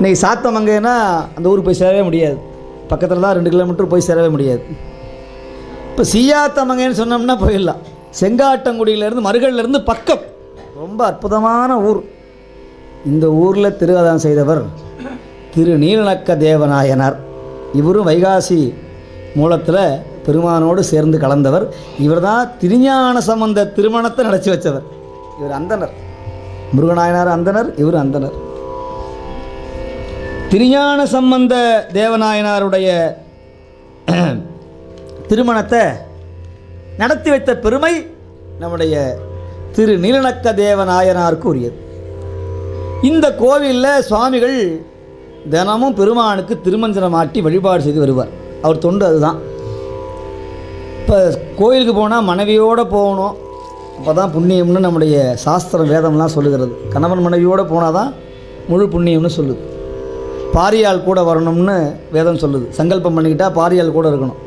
இன்னைக்கு சாத்தமங்கைன்னா அந்த ஊருக்கு போய் சேரவே முடியாது. பக்கத்தில் தான் ரெண்டு கிலோமீட்டர் போய் சேரவே முடியாது. இப்போ சியாத்தமங்கைன்னு சொன்னோம்னா போயிடலாம். செங்காட்டங்குடியிலேருந்து மறுகள்லேருந்து பக்கம். ரொம்ப அற்புதமான ஊர். இந்த ஊரில் திருவதம் செய்தவர் திரு நீலநக்க தேவநாயனார். இவரும் வைகாசி மூலத்தில் பெருமானோடு சேர்ந்து கலந்தவர். இவர் தான் திருஞான சம்பந்த திருமணத்தை நடத்தி வச்சவர். இவர் அந்தனர். முருகநாயனார் அந்தனர் இவர் அந்தனர். திருஞான சம்பந்த தேவநாயனாருடைய திருமணத்தை நடத்தி வைத்த பெருமை நம்முடைய திரு நீலநக்க தேவநாயனாருக்கு உரியது இந்த கோவிலில் சுவாமிகள் தினமும் பெருமானுக்கு திருமஞ்சனம் ஆட்டி வழிபாடு செய்து வருவார். அவர் தொண்டு அதுதான். இப்போ கோயிலுக்கு போனால் மனைவியோடு போகணும். அப்போ தான் புண்ணியம்னு நம்முடைய சாஸ்திரம் வேதம்லாம் சொல்லுகிறது. கணவன் மனைவியோடு போனால் தான் முழு புண்ணியம்னு சொல்லுது. பாரியால் கூட வரணும்னு வேதம் சொல்லுது. சங்கல்பம் பண்ணிக்கிட்டால் பாரியால் கூட இருக்கணும்.